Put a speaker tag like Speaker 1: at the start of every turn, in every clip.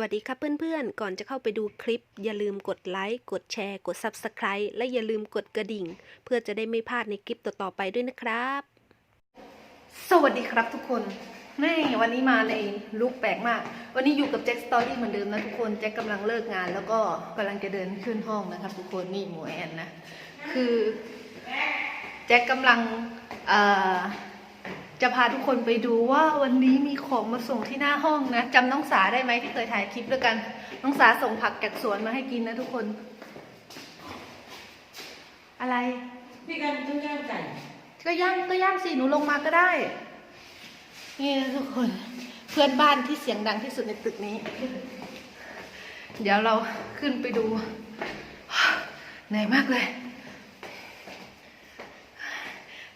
Speaker 1: วัสดีครับเพื่อนๆ ก่อนจะเข้าไปดูคลิป อย่าลืมกดไลค์ กดแชร์ กด Subscribe และอย่าลืมกดกระดิ่ง เพื่อจะได้ไม่พลาดในคลิปต่อๆไปด้วยนะครับ
Speaker 2: สวัสดีครับทุกคนนี่วันนี้มาในลุคแปลกมาก วันนี้อยู่กับแจ็คสตอรี่เหมือนเดิมนะทุกคนแจ็คกำลังเลิกงาน แล้วก็กำลังจะเดินขึ้นห้องนะครับ ทุกคนนี่หมวยแอนนะ คือแจ็คกำลังเอ่อ จะพาทุกคนไปดูว่าวันนี้มีของมาส่งที่หน้าห้องนะจำน้องสาได้ไหมที่เคยถ่ายคลิปด้วยกัน น้องสาส่งผักจากสวนมาให้กินนะทุกคน อะไร
Speaker 3: พี่กันต้องย่างไก่
Speaker 2: ก็ย่างก็ย่างสิหนูลงมาก็ได้ นี่นะทุกคนเพื่อนบ้านที่เสียงดังที่สุดในตึกนี้ เดี๋ยวเราขึ้นไปดูเหนื่อยมากเลย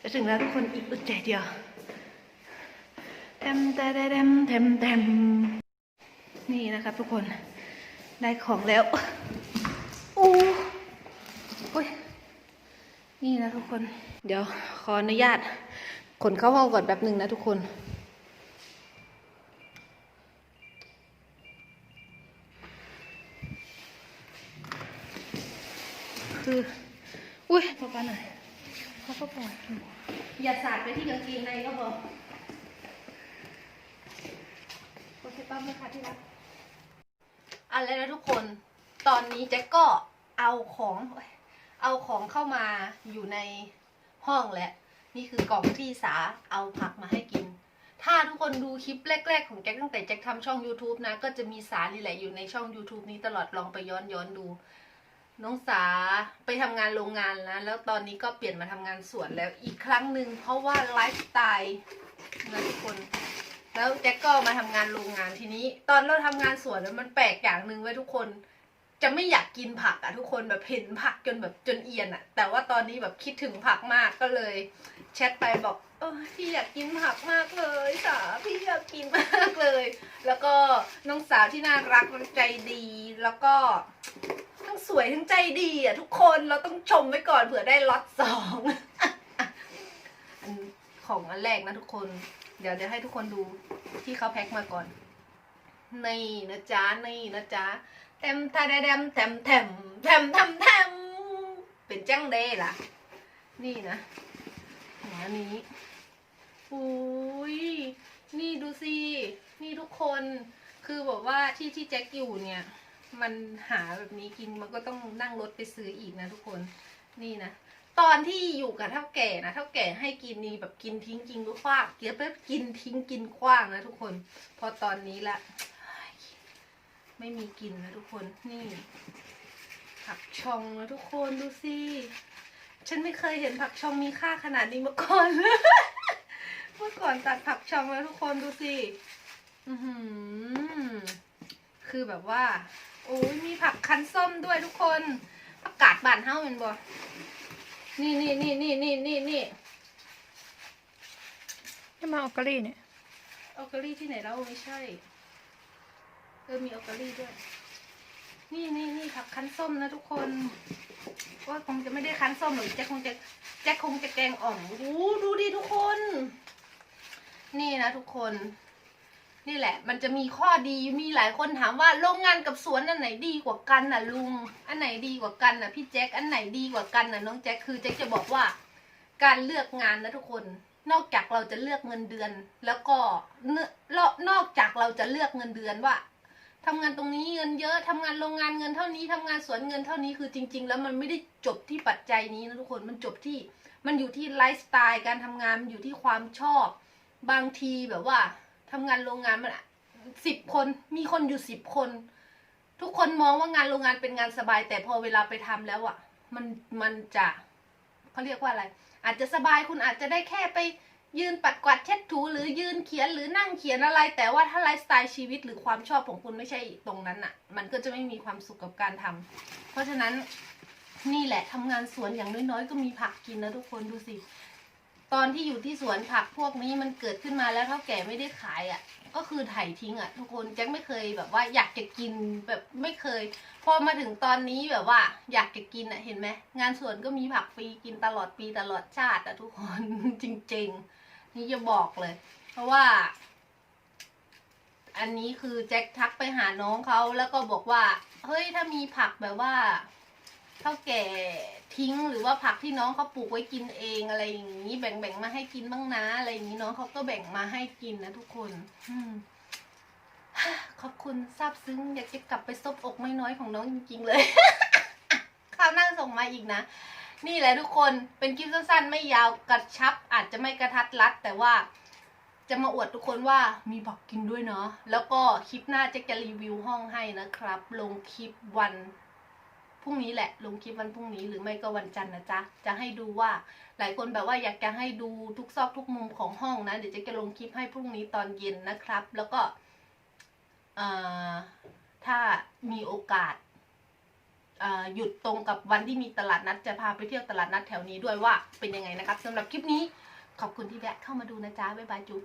Speaker 2: จะถึงแล้วทุกคนอีกอึดใจเดียวเต็มเต็มเต็มเต็มเต็มนี่นะครับทุกคนได้ของแล้วโอ้ยนี่นะทุกคน เดี๋ยวขออนุญาต ขนเข้าห้องก่อนแป๊บหนึ่งนะทุกคนคืออุ้ยพอปาหน่อยเขาก็ปล่อยอย่าสาดไปที่กางเกงในก็พอ โอเคป้าไม่ค่ะที่รักอะไรนะทุกคน ตอนนี้แจ็คก็เอาของ เอาของเข้ามาอยู่ในห้องแล้วนี่คือกล่องที่สาเอาผักมาให้กิน ถ้าทุกคนดูคลิปแรก ๆ ของแจ็คตั้งแต่แจ็คทำช่อง YouTube นะ ก็จะมีสานี่แหละอยู่ในช่อง YouTube นี้ตลอดลองไปย้อนย้อนดู น้องสาไปทำงานโรงงานแล้วแล้วตอนนี้ก็เปลี่ยนมาทำงานสวนแล้วอีกครั้งหนึ่งเพราะว่าไลฟ์สไตล์นะทุกคน แล้วแจ็คก็มาทำงานโรงงานทีนี้ ตอนเราทำงานสวนมันแปลกอย่างหนึ่งไว้ยทุกคน จะไม่อยากกินผักอะทุกคนแบบเห็นผักจนแบบจนเอียนอะแต่ว่าตอนนี้แบบคิดถึงผักมากก็เลย แชทไปบอกเออพี่อยากกินผักมากเลยสาพี่อยากกินมากเลย แล้วก็น้องสาวที่น่ารักใจดีแล้วก็ ทั้งสวยทั้งใจดีอะทุกคนเราต้องชมไว้ก่อนเผื่อได้ล็อตสอง อันของอันแรกนะทุกคน เดี๋ยวเดี๋ยวให้ทุกคนดูที่เขาแพ็คมาก่อน นี่นะจ๊ะ นี่นะจ๊ะเต็มทะเดมแถมแถมแถมแถมแถมเป็นจังเดล่ะ นี่นะหัวนี้อุ้ยนี่ดูสิ นี่ทุกคน คือบอกว่าที่ที่แจ็คอยู่เนี่ย มันหาแบบนี้กินมันก็ต้องนั่งรถไปซื้ออีกนะทุกคน นี่นะ ตอนที่อยู่กับเท่าแก่นะเท่าแก่ให้กินนี่แบบกินทิ้งกินก็คว้างเกียบแบบกินทิ้งกินคว้างนะทุกคน พอตอนนี้ละไม่มีกินนะทุกคนนี่ ผักชองนะทุกคนดูสิฉันไม่เคยเห็นผักชองมีค่าขนาดนี้มาก่อนเมื่อก่อนตัดผักชองแล้วทุกคนดูสิอือคือแบบว่า โอ้ยมีผักคั้นส้มด้วยทุกคนผักกาดบานเฮ้าเป็นบ่ นี่นี่นี่นี่นี่นี่นี่
Speaker 3: จะมาออกกะลี่เนี่ย
Speaker 2: ออกกะลี่ที่ไหนแล้วไม่ใช่ เออมีออกกะลี่ด้วย นี่นี่นี่ผักคั้นส้มนะทุกคนว่าคงจะไม่ได้คั้นส้มหรอกแจ็คคงจะแจ็คคงจะแกงอ่อมโอ้ดูดิทุกคน นี่นะทุกคน นี่แหละ มันจะมีข้อดีมีหลายคนถามว่าโรงงานกับสวนอันไหนดีกว่ากันน่ะลุง อันไหนดีกว่ากันน่ะพี่แจ็คอันไหนดีกว่ากันน่ะน้องแจ็คคือแจ็คจะบอกว่า การเลือกงานนะทุกคน นอกจากเราจะเลือกเงินเดือน แล้วก็เนื้อนอกจากเราจะเลือกเงินเดือนว่าทำงานตรงนี้เงินเยอะทำงานโรงงานเงินเท่านี้ทำงานสวนเงินเท่านี้คือจริง ๆ แล้วมันไม่ได้จบที่ปัจจัยนี้นะทุกคนมันจบที่มันอยู่ที่ไลฟ์สไตล์การทำงานมันอยู่ที่ความชอบ บางทีแบบว่า ทำงานโรงงานมันสิบคนมีคนอยู่สิบคน ทุกคนมองว่างานโรงงานเป็นงานสบาย แต่พอเวลาไปทำแล้วอะ่ะ มันมันจะเขาเรียกว่าอะไร อาจจะสบายคุณอาจจะได้แค่ไปยืนปัดกวาดเช็ดถูหรือยืนเขียนหรือนั่งเขียนอะไร แต่ว่าถ้าไลฟ์สไตล์ชีวิตหรือความชอบของคุณไม่ใช่ตรงนั้นอะ่ะ มันก็จะไม่มีความสุขกับการทำเพราะฉะนั้นนี่แหละทำงานสวนอย่างน้อยๆ ก็มีผักกินนะทุกคนดูสิ ตอนที่อยู่ที่สวนผักพวกนี้มันเกิดขึ้นมาแล้วเท่าแก่ไม่ได้ขายอะ่ะ ก็คือไถ่ทิ้งอะ่ะ ทุกคนแจ็คไม่เคยแบบว่าอยากจะกินแบบไม่เคย พอมาถึงตอนนี้แบบว่า อยากจะกินอะ่ะเห็นไหมงานสวนก็มีผักฟรีกินตลอดปีตลอดชาติอะ่ะทุกคน จริง ๆ นี่จะบอกเลย เพราะว่า อันนี้คือแจ็คทักไปหาน้องเขาแล้วก็บอกว่า เฮ้ยถ้ามีผักแบบว่า เท่าแก่ทิ้งหรือว่าผักที่น้องเขาปลูกไว้กินเองอะไรอย่างนี้ แบ่งๆมาให้กินบ้างนะอะไรอย่างนี้น้องเขาก็แบ่งมาให้กินนะทุกคน อืมขอบคุณซาบซึ้งอยากจะกลับไปซบอกไม่น้อยของน้องจริงๆเลยข้าวหน้าส่งมาอีกนะนี่แหละทุกคนเป็นคลิปสั้นๆ ไม่ยาวกระชับ อาจจะไม่กระทัดรัด แต่ว่าจะมาอวดทุกคนว่ามีบักกินด้วยเนาะแล้วก็คลิปหน้าจะจะรีวิวห้องให้นะครับ ลงคลิปวัน พรุ่งนี้แหละลงคลิปวันพรุ่งนี้หรือไม่ก็วันจันทร์นะจ๊ะจะให้ดูว่าหลายคนแบบว่าอยากจะให้ดูทุกซอกทุกมุมของห้องนะ เดี๋ยวจะจะลงคลิปให้พรุ่งนี้ตอนเย็นนะครับ แล้วก็ถ้ามีโอกาสหยุดตรงกับวันที่มีตลาดนัด จะพาไปเที่ยวตลาดนัดแถวนี้ด้วยว่าเป็นยังไงนะครับสำหรับคลิปนี้ขอบคุณที่แวะเข้ามาดูนะจ๊ะบ๊ายบายจุ๊บ